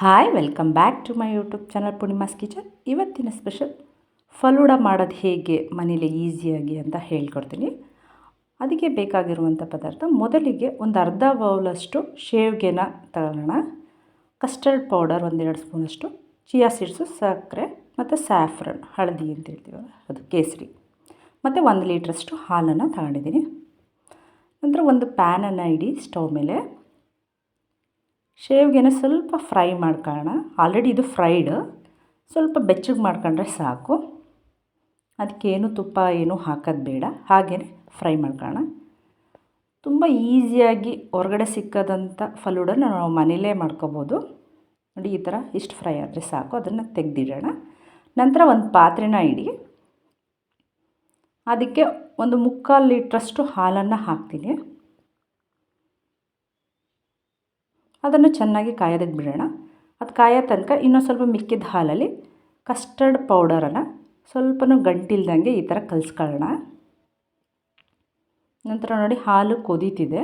Hi welcome back to my YouTube channel Poornima's kitchen ಇವತ್ತಿನ special falooda ಮಾಡೋದು ಹೇಗೆ, ಮನೇಲಿ ಈಸಿಯಾಗಿ ಅಂತ ಹೇಳ್ಕೊಡ್ತೀನಿ. ಅದಕ್ಕೆ ಬೇಕಾಗಿರುವಂಥ ಪದಾರ್ಥ ಮೊದಲಿಗೆ ಒಂದು ಅರ್ಧ ಬೌಲಷ್ಟು ಶೇವ್ಗೆನ ತಗೊಳ್ಳೋಣ. ಕಸ್ಟರ್ಡ್ ಪೌಡರ್ ಒಂದೆರಡು ಸ್ಪೂನಷ್ಟು ಚಿಯಾ ಸೀಡ್ಸು ಸಕ್ಕರೆ ಮತ್ತು ಸ್ಯಾಫ್ರನ್ ಹಳದಿ ಅಂತ ಹೇಳ್ತೀವಲ್ಲ, ಅದು ಕೇಸರಿ. ಮತ್ತು ಒಂದು ಲೀಟ್ರಷ್ಟು ಹಾಲನ್ನು ತಗೊಂಡಿದ್ದೀನಿ. ನಂತರ ಒಂದು ಪ್ಯಾನನ್ನು ಇಡಿ ಸ್ಟವ್ ಮೇಲೆ. ಶೇವಿಗೆನ ಸ್ವಲ್ಪ ಫ್ರೈ ಮಾಡ್ಕೊಳ್ಳೋಣ. ಆಲ್ರೆಡಿ ಇದು ಫ್ರೈಡ್. ಸ್ವಲ್ಪ ಬೆಚ್ಚಗೆ ಮಾಡ್ಕೊಂಡ್ರೆ ಸಾಕು. ಅದಕ್ಕೇನು ತುಪ್ಪ ಏನು ಹಾಕೋದು ಬೇಡ. ಹಾಗೇ ಫ್ರೈ ಮಾಡ್ಕೊಳ್ಳೋಣ. ತುಂಬ ಈಸಿಯಾಗಿ ಹೊರಗಡೆ ಸಿಕ್ಕದಂಥ ಫಲೂಡನ್ನು ನಾವು ಮನೇಲೇ ಮಾಡ್ಕೋಬೋದು. ನೋಡಿ, ಈ ಥರ ಇಷ್ಟು ಫ್ರೈ ಆದರೆ ಸಾಕು. ಅದನ್ನು ತೆಗೆದಿಡೋಣ. ನಂತರ ಒಂದು ಪಾತ್ರೆನ ಇಡಿ. ಅದಕ್ಕೆ ಒಂದು ಮುಕ್ಕಾಲು ಲೀಟ್ರಷ್ಟು ಹಾಲನ್ನು ಹಾಕ್ತೀನಿ. ಅದನ್ನು ಚೆನ್ನಾಗಿ ಕಾಯೋದಕ್ಕೆ ಬಿಡೋಣ ಅದು ಕಾಯೋ ತನಕ ಇನ್ನೊಂದು ಸ್ವಲ್ಪ ಮಿಕ್ಕಿದ ಹಾಲಲ್ಲಿ ಕಸ್ಟರ್ಡ್ ಪೌಡರನ್ನು ಸ್ವಲ್ಪನೂ ಗಂಟಿಲ್ದಂಗೆ ಈ ಥರ ಕಲಿಸ್ಕೊಳ್ಳೋಣ. ನಂತರ ನೋಡಿ ಹಾಲು ಕುದೀತಿದೆ.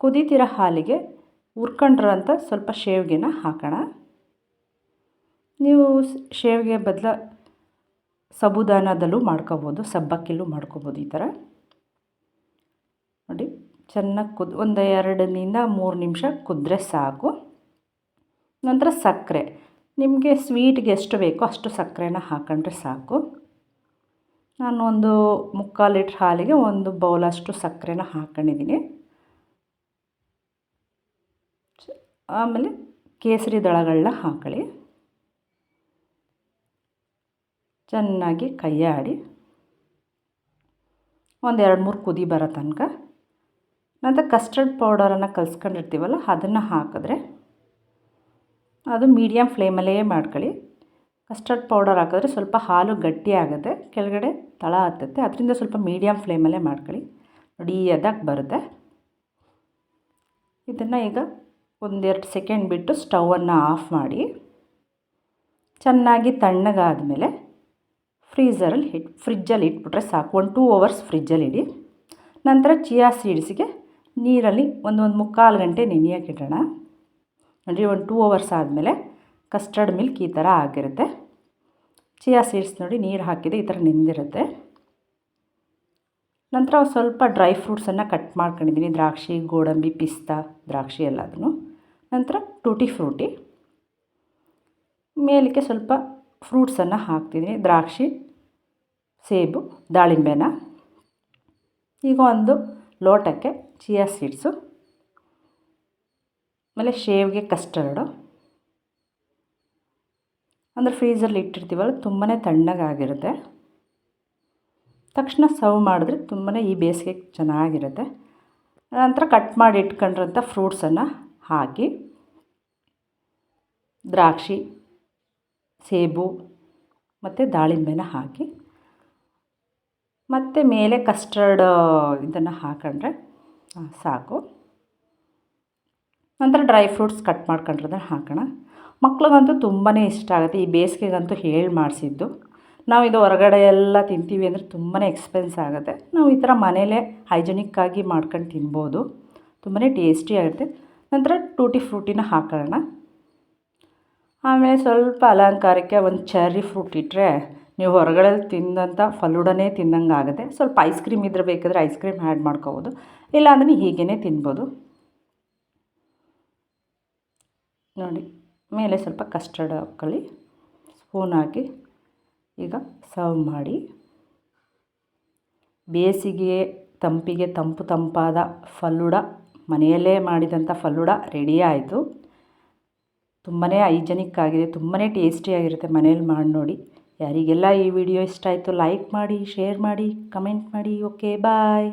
ಕುದೀತಿರೋ ಹಾಲಿಗೆ ಹುರ್ಕೊಂಡ್ರಂಥ ಸ್ವಲ್ಪ ಶೇವಿಗೆನ ಹಾಕೋಣ. ನೀವು ಶೇವಿಗೆ ಬದಲ ಸಬುದಾನದಲ್ಲೂ ಮಾಡ್ಕೋಬೋದು, ಸಬ್ಬಕ್ಕಿಲ್ಲೂ ಮಾಡ್ಕೋಬೋದು ಈ ಥರ. ಚೆನ್ನಾಗಿ ಕುದ್, ಒಂದು ಎರಡರಿಂದ ಮೂರು ನಿಮಿಷ ಕುದ್ರೆ ಸಾಕು. ನಂತರ ಸಕ್ಕರೆ. ನಿಮಗೆ ಸ್ವೀಟ್ಗೆ ಎಷ್ಟು ಬೇಕೋ ಅಷ್ಟು ಸಕ್ಕರೆನ ಹಾಕೊಂಡ್ರೆ ಸಾಕು. ನಾನು ಒಂದು ಮುಕ್ಕಾಲು ಲೀಟ್ರ್ ಹಾಲಿಗೆ ಒಂದು ಬೌಲಷ್ಟು ಸಕ್ಕರೆನ ಹಾಕ್ಕೊಂಡಿದ್ದೀನಿ ಆಮೇಲೆ ಕೇಸರಿ ದಳಗಳನ್ನ ಹಾಕೊಳ್ಳಿ. ಚೆನ್ನಾಗಿ ಕೈಯಾಡಿ. ಒಂದು ಎರಡು ಮೂರು ಕುದಿ ಬರೋ ತನಕ. ನಂತರ ಕಸ್ಟರ್ಡ್ ಪೌಡರನ್ನು ಕಲಿಸ್ಕೊಂಡಿರ್ತೀವಲ್ಲ, ಅದನ್ನು ಹಾಕಿದ್ರೆ ಅದು ಮೀಡಿಯಮ್ ಫ್ಲೇಮಲ್ಲೇ ಮಾಡ್ಕೊಳ್ಳಿ. ಕಸ್ಟರ್ಡ್ ಪೌಡರ್ ಹಾಕಿದ್ರೆ ಸ್ವಲ್ಪ ಹಾಲು ಗಟ್ಟಿ ಆಗುತ್ತೆ, ಕೆಳಗಡೆ ತಳ ಹತ್ತುತ್ತೆ, ಅದರಿಂದ ಸ್ವಲ್ಪ ಮೀಡಿಯಮ್ ಫ್ಲೇಮಲ್ಲೇ ಮಾಡ್ಕೊಳ್ಳಿ. ನೋಡಿ ಅದಕ್ಕೆ ಬರುತ್ತೆ. ಇದನ್ನು ಈಗ ಒಂದೆರಡು ಸೆಕೆಂಡ್ ಬಿಟ್ಟು ಸ್ಟವನ್ನು ಆಫ್ ಮಾಡಿ, ಚೆನ್ನಾಗಿ ತಣ್ಣಗಾದ ಮೇಲೆ ಫ್ರೀಝರಲ್ಲಿ ಇಟ್ ಫ್ರಿಜ್ಜಲ್ಲಿ ಇಟ್ಬಿಟ್ರೆ ಸಾಕು. ಒಂದು ಟೂ ಅವರ್ಸ್ ಫ್ರಿಜ್ಜಲ್ಲಿ ಇಡಿ. ನಂತರ ಚಿಯಾ ಸೀಡ್ಸಿಗೆ ನೀರಲ್ಲಿ ಒಂದು ಒಂದು ಮುಕ್ಕಾಲು ಗಂಟೆ ನೆನೆಯೋಕೆ ಇಡೋಣ. ನೋಡಿ ಒಂದು ಟೂ ಅವರ್ಸ್ ಆದಮೇಲೆ ಕಸ್ಟರ್ಡ್ ಮಿಲ್ಕ್ ಈ ಥರ ಆಗಿರುತ್ತೆ. ಚಿಯಾ ಸೀಡ್ಸ್ ನೋಡಿ ನೀರು ಹಾಕಿದೆ ಈ ಥರ ನೆಂದಿರುತ್ತೆ. ನಂತರ ಸ್ವಲ್ಪ ಡ್ರೈ ಫ್ರೂಟ್ಸನ್ನು ಕಟ್ ಮಾಡ್ಕೊಂಡಿದ್ದೀನಿ. ದ್ರಾಕ್ಷಿ, ಗೋಡಂಬಿ, ಪಿಸ್ತಾ, ದ್ರಾಕ್ಷಿ ಎಲ್ಲದನ್ನು. ನಂತರ ಟೂಟಿ ಫ್ರೂಟಿ ಮೇಲಕ್ಕೆ ಸ್ವಲ್ಪ ಫ್ರೂಟ್ಸನ್ನು ಹಾಕ್ತಿದ್ದೀನಿ. ದ್ರಾಕ್ಷಿ, ಸೇಬು, ದಾಳಿಂಬೆನ. ಈಗ ಒಂದು ಲೋಟಕ್ಕೆ ಚಿಯಾ ಸೀಡ್ಸು ಆಮೇಲೆ ಶೇವ್ಗೆ ಕಸ್ಟರ್ಡು ಅಂದರೆ ಫ್ರೀಝಲ್ಲಿ ಇಟ್ಟಿರ್ತೀವಲ್ಲ ತುಂಬಾ ತಣ್ಣಗಾಗಿರುತ್ತೆ. ತಕ್ಷಣ ಸರ್ವ್ ಮಾಡಿದ್ರೆ ತುಂಬಾ ಈ ಬೇಸಿಗೆ ಚೆನ್ನಾಗಿರುತ್ತೆ. ನಂತರ ಕಟ್ ಮಾಡಿ ಇಟ್ಕೊಂಡಿರೋಂಥ ಫ್ರೂಟ್ಸನ್ನು ಹಾಕಿ, ದ್ರಾಕ್ಷಿ, ಸೇಬು ಮತ್ತು ದಾಳಿಂಬೆನ ಹಾಕಿ ಮತ್ತು ಮೇಲೆ ಕಸ್ಟರ್ಡ್ ಇದನ್ನು ಹಾಕೊಂಡ್ರೆ ಸಾಕು. ನಂತರ ಡ್ರೈ ಫ್ರೂಟ್ಸ್ ಕಟ್ ಮಾಡ್ಕೊಂಡಿರೋದನ್ನ ಹಾಕೋಣ. ಮಕ್ಳಿಗಂತೂ ತುಂಬಾ ಇಷ್ಟ ಆಗುತ್ತೆ. ಈ ಬೇಸಿಗೆಗಂತೂ ಹೇಳಿ ಮಾಡಿಸಿದ್ದು. ನಾವು ಇದು ಹೊರಗಡೆ ಎಲ್ಲ ತಿಂತೀವಿ ಅಂದರೆ ತುಂಬಾ ಎಕ್ಸ್ಪೆನ್ಸ್ ಆಗುತ್ತೆ. ನಾವು ಈ ಥರ ಮನೇಲೇ ಹೈಜೆನಿಕ್ಕಾಗಿ ಮಾಡ್ಕೊಂಡು ತಿನ್ಬೋದು. ತುಂಬಾ ಟೇಸ್ಟಿಯಾಗಿರುತ್ತೆ ನಂತರ ಟೂಟಿ ಫ್ರೂಟಿನ ಹಾಕೋಣ. ಆಮೇಲೆ ಸ್ವಲ್ಪ ಅಲಂಕಾರಕ್ಕೆ ಒಂದು ಚೆರ್ರಿ ಫ್ರೂಟ್ ಇಟ್ಟರೆ ನೀವು ಹೊರಗಡೆ ತಿಂದಂಥ ಫಲೂಡನೇ ತಿಂದಂಗೆ ಆಗುತ್ತೆ. ಸ್ವಲ್ಪ ಐಸ್ ಕ್ರೀಮ್ ಇದ್ರೆ ಬೇಕಾದರೆ ಐಸ್ ಕ್ರೀಮ್ ಆ್ಯಡ್ ಮಾಡ್ಕೋಬೋದು. ಇಲ್ಲಾಂದ್ರೆ ಹೀಗೇ ತಿನ್ಬೋದು. ನೋಡಿ, ಮೇಲೆ ಸ್ವಲ್ಪ ಕಸ್ಟರ್ಡ್ ಹಾಕೊಳ್ಳಿ ಸ್ಪೂನ್ ಹಾಕಿ ಈಗ ಸರ್ವ್ ಮಾಡಿ. ಬೇಸಿಗೆ ತಂಪಿಗೆ ತಂಪು ತಂಪಾದ ಫಲ್ಲುಡ ಮನೆಯಲ್ಲೇ ಮಾಡಿದಂಥ ಫಲ್ಲುಡ ರೆಡಿ ಆಯಿತು. ತುಂಬಾ ಹೈಜೆನಿಕ್ ಆಗಿದೆ ತುಂಬಾ ಟೇಸ್ಟಿಯಾಗಿರುತ್ತೆ ಮನೇಲಿ ಮಾಡಿ ನೋಡಿ ಯಾರಿಗೆಲ್ಲ ಈ ವಿಡಿಯೋ ಇಷ್ಟ ಆಯಿತು ಲೈಕ್ ಮಾಡಿ ಶೇರ್ ಮಾಡಿ ಕಮೆಂಟ್ ಮಾಡಿ ಓಕೆ ಬಾಯ್